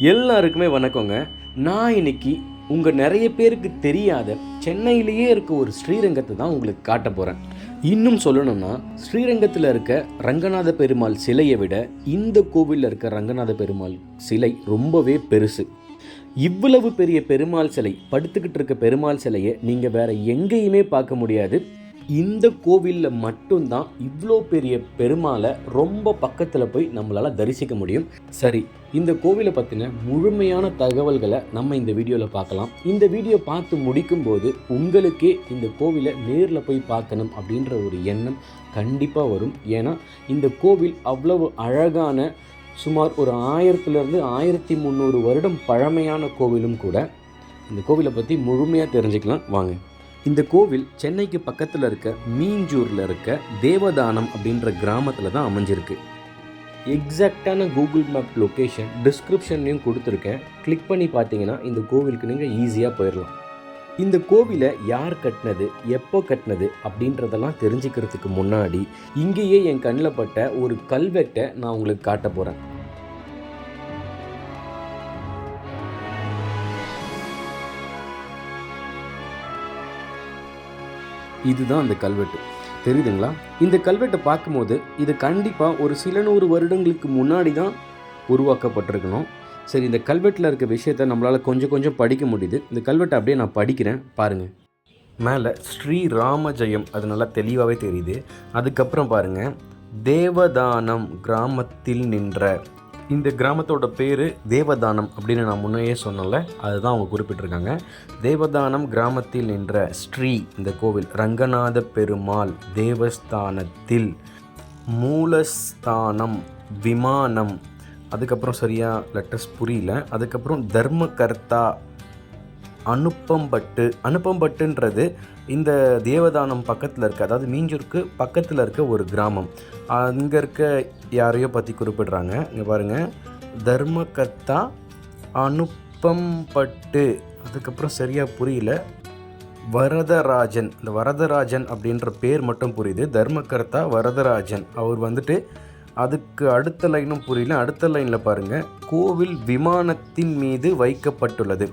எல்லாருக்குமே வணக்கங்க. நான் இன்னைக்கு உங்கள் நிறைய பேருக்கு தெரியாத சென்னையிலேயே இருக்க ஒரு ஸ்ரீரங்கத்தை தான் உங்களுக்கு காட்ட போகிறேன் இன்னும் சொல்லணும்னா ஸ்ரீரங்கத்தில் இருக்க ரங்கநாத பெருமாள் சிலையை விட இந்த கோவிலில் இருக்க ரங்கநாத பெருமாள் சிலை ரொம்பவே பெருசு. இவ்வளவு பெரிய பெருமாள் சிலை படுத்துக்கிட்டு இருக்க பெருமாள் சிலையை நீங்கள் வேற எங்கேயுமே பார்க்க முடியாது. இந்த கோவிலில் மட்டும்தான் இவ்வளோ பெரிய பெருமாளை ரொம்ப பக்கத்தில் போய் நம்மளால் தரிசிக்க முடியும். சரி இந்த கோவிலை பற்றின முழுமையான தகவல்களை நம்ம இந்த வீடியோவில் பார்க்கலாம். இந்த வீடியோ பார்த்து முடிக்கும்போது உங்களுக்கே இந்த கோவிலை நேரில் போய் பார்க்கணும் அப்படின்ற ஒரு எண்ணம் கண்டிப்பாக வரும். ஏன்னா இந்த கோவில் அவ்வளவு அழகான சுமார் ஒரு ஆயிரத்துலேருந்து ஆயிரத்தி முந்நூறு வருடம் பழமையான கோவிலும் கூட. இந்த கோவிலை பற்றி முழுமையாக தெரிஞ்சுக்கலாம். வாங்க. இந்த கோவில் சென்னைக்கு பக்கத்தில் இருக்க மீஞ்சூரில் இருக்க தேவதானம் அப்படின்ற கிராமத்தில் தான் அமைஞ்சிருக்கு. எக்ஸாக்டான கூகுள் மேப் லொக்கேஷன் டிஸ்கிரிப்ஷன்லையும் கொடுத்துருக்கேன். கிளிக் பண்ணி பார்த்தீங்கன்னா இந்த கோவிலுக்கு நீங்கள் ஈஸியாக போயிடலாம் இந்த கோவிலை யார் கட்டினது எப்போ கட்டினது அப்படின்றதெல்லாம் தெரிஞ்சுக்கிறதுக்கு முன்னாடி இங்கேயே என் கண்ணில் பட்ட ஒரு கல்வெட்டை நான் உங்களுக்கு காட்ட போகிறேன் இதுதான் அந்த கல்வெட்டு. தெரியுதுங்களா? இந்த கல்வெட்டை பார்க்கும்போது இது கண்டிப்பாக ஒரு சில நூறு வருடங்களுக்கு முன்னாடி தான் உருவாக்கப்பட்டிருக்கணும். சரி இந்த கல்வெட்டில் இருக்க விஷயத்தை நம்மளால் கொஞ்சம் கொஞ்சம் படிக்க முடியுது. இந்த கல்வெட்டை அப்படியே நான் படிக்கிறேன். பாருங்கள் மேலே ஸ்ரீ ராமஜெயம் அது நல்லா தெளிவாகவே தெரியுது. அதுக்கப்புறம் பாருங்கள் தேவதானம் கிராமத்தில் நின்ற இந்த கிராமத்தோட பேர் தேவதானம் அப்படின்னு நான் முன்னையே சொன்னல அதுதான் அவங்க குறிப்பிட்டிருக்காங்க. தேவதானம் கிராமத்தில் நின்ற ஸ்ரீ இந்த கோவில் ரங்கநாத பெருமாள் தேவஸ்தானத்தில் மூலஸ்தானம் விமானம். அதுக்கப்புறம் சரியாக லெட்டர்ஸ் புரியல. அதுக்கப்புறம் தர்மகர்த்தா அனுப்பம்பட்டு அனுப்பம்பட்டுன்றது இந்த தேவதானம் பக்கத்தில் இருக்க அதாவது மீஞ்சூருக்கு பக்கத்தில் இருக்க ஒரு கிராமம். அங்கே இருக்க யாரையோ பற்றி குறிப்பிடுறாங்க. இங்கே பாருங்கள் தர்மகர்த்தா அனுப்பம்பட்டு. அதுக்கப்புறம் சரியாக புரியல. வரதராஜன். இந்த வரதராஜன் அப்படின்ற பேர் மட்டும் புரியுது. தர்மகர்த்தா வரதராஜன். அவர் வந்துட்டு அதுக்கு அடுத்த லைனும் புரியல. அடுத்த லைனில் பாருங்கள் கோவில் விமானத்தின் மீது வைக்கப்பட்டுள்ளது.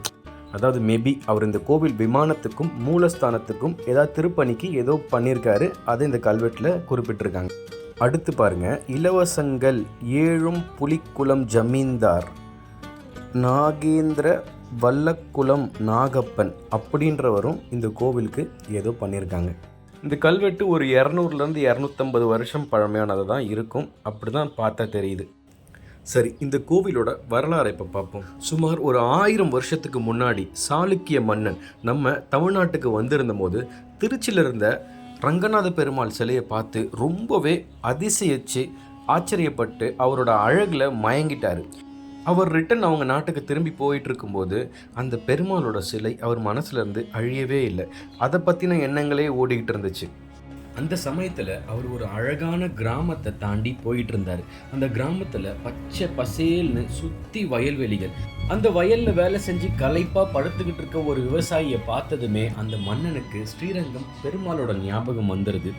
அதாவது மேபி அவர் இந்த கோவில் விமானத்துக்கும் மூலஸ்தானத்துக்கும் ஏதாவது திருப்பணிக்கு ஏதோ பண்ணியிருக்காரு அதை இந்த கல்வெட்டில் குறிப்பிட்டிருக்காங்க. அடுத்து பாருங்க. இலவசங்கள் ஏழும் புலிக்குளம் ஜமீன்தார். நாகேந்திர வல்லக்குளம் நாகப்பன் அப்படின்றவரும் இந்த கோவிலுக்கு ஏதோ பண்ணியிருக்காங்க இந்த கல்வெட்டு ஒரு இரநூறுலேருந்து இரநூத்தம்பது வருஷம் பழமையானது தான் இருக்கும். அப்படி தான் பார்த்தா தெரியுது. சரி இந்த கோவிலோட வரலாறை இப்போ பார்ப்போம். சுமார் ஒரு ஆயிரம் வருஷத்துக்கு முன்னாடி சாளுக்கிய மன்னன் நம்ம தமிழ்நாட்டுக்கு வந்திருந்த போது திருச்சியில் இருந்த ரங்கநாத பெருமாள் சிலையை பார்த்து ரொம்பவே அதிசயிச்சு ஆச்சரியப்பட்டு அவரோட அழகில் மயங்கிட்டார். அவர் ரிட்டன் அவங்க நாட்டுக்கு திரும்பி போயிட்டு இருக்கும்போது அந்த பெருமாளோட சிலை அவர் மனசுலேருந்து அழியவே இல்லை. அதை பற்றின எண்ணங்களே ஓடிக்கிட்டு இருந்துச்சு. அந்த சமயத்தில் அவர் ஒரு அழகான கிராமத்தை தாண்டி போயிட்டு இருந்தார் அந்த கிராமத்தில் பச்சை பசேல்னு சுற்றி வயல்வெளிகள். அந்த வயலில் வேலை செஞ்சு களைப்பாக படுத்துக்கிட்டு இருக்க ஒரு விவசாயியை பார்த்ததுமே அந்த மன்னனுக்கு ஸ்ரீரங்கம் பெருமாளோட ஞாபகம் வந்துடுது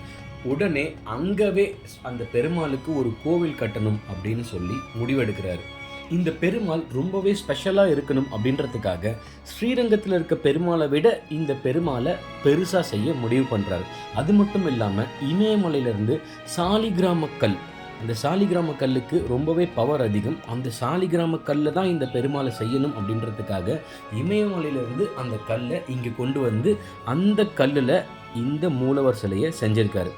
உடனே அங்கவே அந்த பெருமாளுக்கு ஒரு கோவில் கட்டணும் அப்படின்னு சொல்லி முடிவெடுக்கிறாரு. இந்த பெருமாள் ரொம்பவே ஸ்பெஷலாக இருக்கணும் அப்படின்றதுக்காக ஸ்ரீரங்கத்தில் இருக்க பெருமாளை விட இந்த பெருமாளை பெருசாக செய்ய முடிவு பண்ணுறாரு அது மட்டும் இல்லாமல் இமயமலையிலேருந்து சாலிகிராம கல் அந்த சாலிகிராம கல்லுக்கு ரொம்பவே பவர் அதிகம். அந்த சாலிகிராம கல்லை தான் இந்த பெருமாளை செய்யணும் அப்படின்றதுக்காக இமயமலையிலேருந்து அந்த கல்லை இங்கே கொண்டு வந்து அந்த கல்லில் இந்த மூலவர் சிலையை செஞ்சிருக்காரு.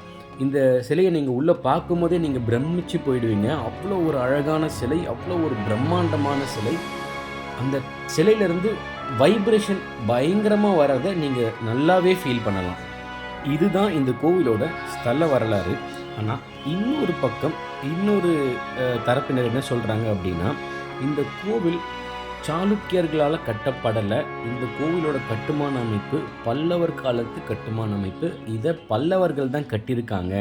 இந்த சிலையை நீங்கள் உள்ளே பார்க்கும்போதே நீங்கள் பிரமிச்சு போயிடுவீங்க. அவ்வளோ ஒரு அழகான சிலை அவ்வளோ ஒரு பிரம்மாண்டமான சிலை. அந்த சிலையிலேருந்து வைப்ரேஷன் பயங்கரமாக வர்றதை நீங்கள் நல்லாவே ஃபீல் பண்ணலாம். இதுதான் இந்த கோவிலோட ஸ்தல வரலாறு. ஆனால் இன்னொரு பக்கம் இன்னொரு தரப்பினர் என்ன சொல்கிறாங்க அப்படின்னா இந்த கோவில் சாளுக்கியர்களால் கட்டப்படலை. இந்த கோவிலோட கட்டுமான அமைப்பு பல்லவர் காலத்து கட்டுமான அமைப்பு. இதை பல்லவர்கள் தான் கட்டியிருக்காங்க.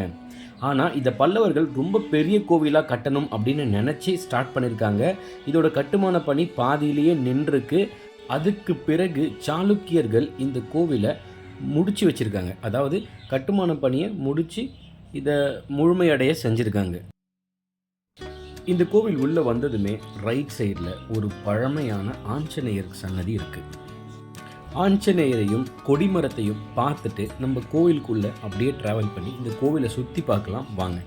ஆனால் இதை பல்லவர்கள் ரொம்ப பெரிய கோவிலாக கட்டணும் அப்படின்னு நினச்சி ஸ்டார்ட் பண்ணியிருக்காங்க. இதோட கட்டுமான பணி பாதியிலேயே நின்றுருக்கு. அதுக்கு பிறகு சாளுக்கியர்கள் இந்த கோவிலை முடித்து வச்சுருக்காங்க. அதாவது கட்டுமான பணியை முடித்து இதை முழுமையடைய செஞ்சுருக்காங்க. இந்த கோவில் உள்ளே வந்ததுமே ரைட் சைடில் ஒரு பழமையான ஆஞ்சநேயர் சன்னதி இருக்குது ஆஞ்சநேயரையும் கொடிமரத்தையும் பார்த்துட்டு நம்ம கோவிலுக்குள்ளே அப்படியே ட்ராவல் பண்ணி இந்த கோவிலை சுற்றி பார்க்கலாம் வாங்க.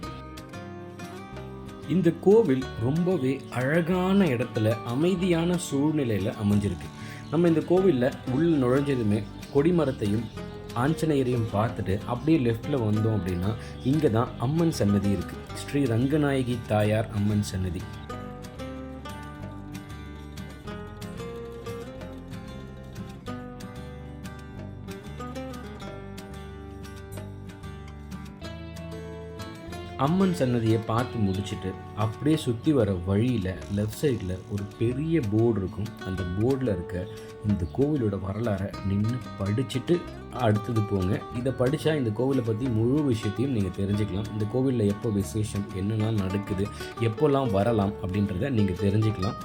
இந்த கோவில் ரொம்பவே அழகான இடத்துல அமைதியான சூழ்நிலையில் அமைஞ்சிருக்கு. நம்ம இந்த கோவிலில் உள்ள நுழைஞ்சதுமே கொடிமரத்தையும் ஆஞ்சநேயரையும் பார்த்துட்டு அப்படியே லெஃப்டில் வந்தோம் அப்படின்னா இங்கே தான் அம்மன் சன்னதி இருக்குது ஸ்ரீ ரங்கநாயகி தாயார் அம்மன் சன்னதி. அம்மன் சன்னதியை பார்த்து முடிச்சுட்டு அப்படியே சுற்றி வர வழியில் லெஃப்ட் சைடில் ஒரு பெரிய போர்டு இருக்கும். அந்த போர்டில் இருக்க இந்த கோவிலோட வரலாறை நின்று படிச்சுட்டு அடுத்தது போங்க. இதை படித்தா இந்த கோவிலை பற்றி முழு விஷயத்தையும் நீங்கள் தெரிஞ்சுக்கலாம். இந்த கோவிலில் எப்போ விசேஷம் என்னெல்லாம் நடக்குது எப்போல்லாம் வரலாம் அப்படின்றத நீங்கள் தெரிஞ்சுக்கலாம்.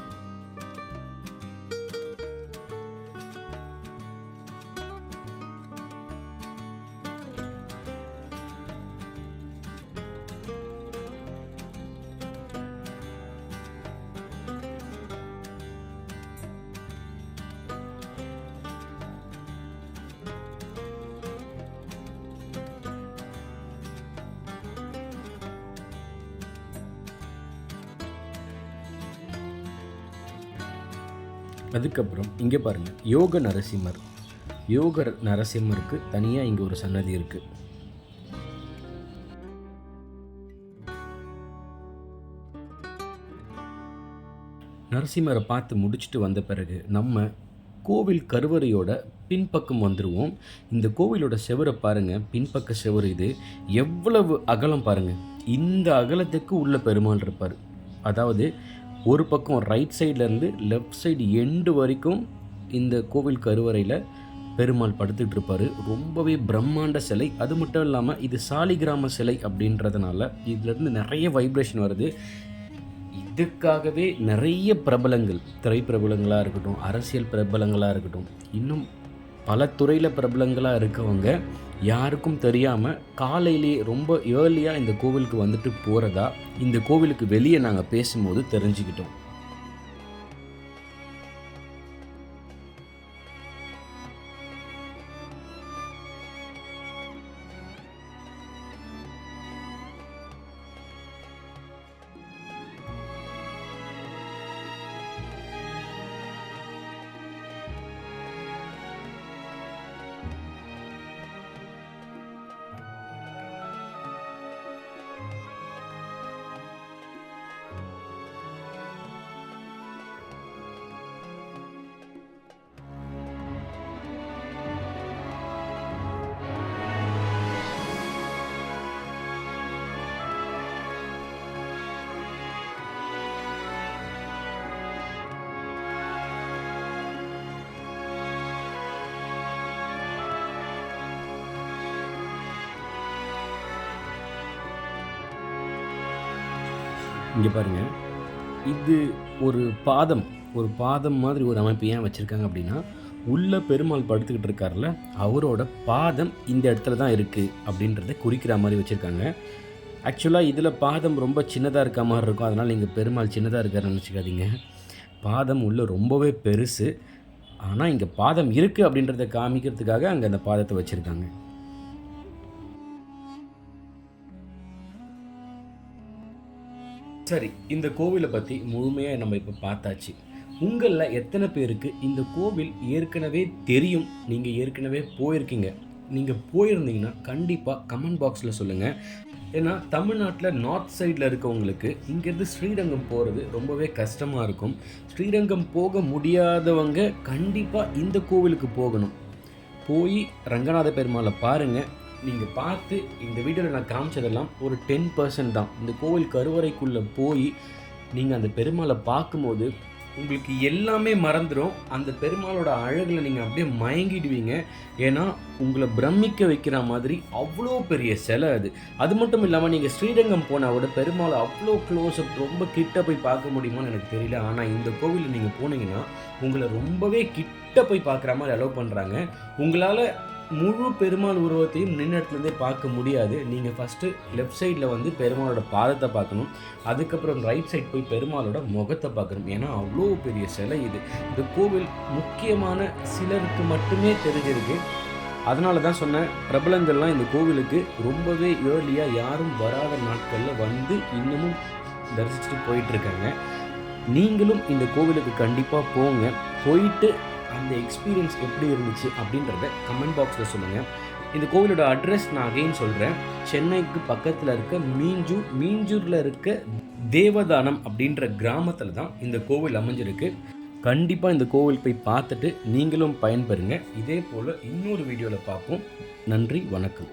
அதுக்கப்புறம் இங்கே பாருங்கள் யோக நரசிம்மர். யோக நரசிம்மருக்கு தனியாக இங்கே ஒரு சன்னதி இருக்குது நரசிம்மரை பார்த்து முடிச்சுட்டு வந்த பிறகு நம்ம கோவில் கருவறையோட பின்பக்கம் வந்துடுவோம் இந்த கோவிலோட செவரை பாருங்கள் பின்பக்க செவரு இது. எவ்வளவு அகலம் பாருங்கள் இந்த அகலத்துக்கு உள்ள பெருமாள் இருப்பார். அதாவது ஒரு பக்கம் ரைட் சைட்லேருந்து லெஃப்ட் சைடு எண்டு வரைக்கும் இந்த கோவில் கருவறையில் பெருமாள் படுத்துட்டு இருப்பார். ரொம்பவே பிரம்மாண்ட சிலை. அது மட்டும் இல்லாமல் இது சாலிகிராம சிலை அப்படின்றதுனால இதுலேருந்து நிறைய வைப்ரேஷன் வருது. இதுக்காகவே நிறைய பிரபலங்கள் திரைப்பிரபலங்களாக இருக்கட்டும் அரசியல் பிரபலங்களாக இருக்கட்டும் இன்னும் பல துறையில் பிரபலங்களாக இருக்கவங்க யாருக்கும் தெரியாமல் காலையிலேயே ரொம்ப ஏர்லியாக இந்த கோவிலுக்கு வந்துட்டு போகிறதா இந்த கோவிலுக்கு வெளியே நாங்கள் பேசும்போது தெரிஞ்சுக்கிட்டோம். இங்கே பாருங்கள் இது ஒரு பாதம் ஒரு பாதம் மாதிரி ஒரு அமைப்பு ஏன் வச்சுருக்காங்க அப்படின்னா உள்ள பெருமாள் படுத்துக்கிட்டு இருக்கார்ல அவரோட பாதம் இந்த இடத்துல தான் இருக்குது அப்படின்றத குறிக்கிற மாதிரி வச்சுருக்காங்க. ஆக்சுவலாக இதில் பாதம் ரொம்ப சின்னதாக இருக்க மாதிரி இருக்கும். அதனால் நீங்கள் பெருமாள் சின்னதாக இருக்காருன்னு நினச்சிக்காதீங்க. பாதம் உள்ள ரொம்பவே பெருசு. ஆனால் இங்கே பாதம் இருக்குது அப்படின்றத காமிக்கிறதுக்காக அங்கே அந்த பாதத்தை வச்சுருக்காங்க. சரி இந்த கோவிலை பற்றி முழுமையாக நம்ம இப்போ பார்த்தாச்சு. உங்களில் எத்தனை பேருக்கு இந்த கோவில் ஏற்கனவே தெரியும்? நீங்கள் ஏற்கனவே போயிருக்கீங்க. நீங்கள் போயிருந்தீங்கன்னா கண்டிப்பாக கமெண்ட் பாக்ஸில் சொல்லுங்கள் ஏன்னா தமிழ்நாட்டில் நார்த் சைடில் இருக்கவங்களுக்கு இங்கேருந்து ஸ்ரீரங்கம் போகிறது ரொம்பவே கஷ்டமாக இருக்கும். ஸ்ரீரங்கம் போக முடியாதவங்க கண்டிப்பாக இந்த கோவிலுக்கு போகணும். போய் ரங்கநாத பெருமாளை பாருங்கள் நீங்கள் பார்த்து இந்த வீடியோவில் நான் காமிச்சதெல்லாம் ஒரு டென் பர்சன்ட் தான். இந்த கோவில் கருவறைக்குள்ளே போய் நீங்கள் அந்த பெருமாளை பார்க்கும்போது உங்களுக்கு எல்லாமே மறந்துடும் அந்த பெருமாளோட அழகில் நீங்கள் அப்படியே மயங்கிடுவீங்க. ஏன்னா உங்களை பிரமிக்க வைக்கிற மாதிரி அவ்வளோ பெரிய சிலை அது. அது மட்டும் இல்லாமல் நீங்கள் ஸ்ரீரங்கம் போனால் கூட பெருமாளை அவ்வளோ க்ளோஸ் அப் ரொம்ப கிட்ட போய் பார்க்க முடியுமான்னு எனக்கு தெரியல. ஆனால் இந்த கோவிலில் நீங்கள் போனீங்கன்னா உங்களை ரொம்பவே கிட்ட போய் பார்க்குற மாதிரி அலோவ் பண்ணுறாங்க உங்களால் முழு பெருமாள் உருவத்தையும் நின்ன இடத்துலேருந்தே பார்க்க முடியாது. நீங்கள் ஃபஸ்ட்டு லெஃப்ட் சைடில் வந்து பெருமாளோட பாதத்தை பார்க்கணும். அதுக்கப்புறம் ரைட் சைட் போய் பெருமாளோட முகத்தை பார்க்கணும். ஏன்னா அவ்வளோ பெரிய சிலை இது. இந்த கோவில் முக்கியமான சிலருக்கு மட்டுமே தெரிஞ்சிருக்கு. அதனால தான் சொன்னேன் பிரபலங்கள்லாம் இந்த கோவிலுக்கு ரொம்பவே ஏர்லியாக யாரும் வராத நாட்களில் வந்து இன்னமும் தரிசிச்சுட்டு போயிட்டுருக்காங்க. நீங்களும் இந்த கோவிலுக்கு கண்டிப்பாக போங்க. போயிட்டு அந்த எக்ஸ்பீரியன்ஸ் எப்படி இருந்துச்சு அப்படின்றத கமெண்ட் பாக்ஸில் சொல்லுங்கள் இந்த கோவிலோட அட்ரஸ் நான் அகைன் சொல்கிறேன் சென்னைக்கு பக்கத்தில் இருக்க மீஞ்சூர் மீஞ்சூரில் இருக்க தேவதானம் அப்படின்ற கிராமத்தில் தான் இந்த கோவில் அமைஞ்சிருக்கு. கண்டிப்பாக இந்த கோவில் போய் பார்த்துட்டு நீங்களும் பயன்பெறுங்க. இதே போல் இன்னொரு வீடியோவில் பார்ப்போம். நன்றி வணக்கம்.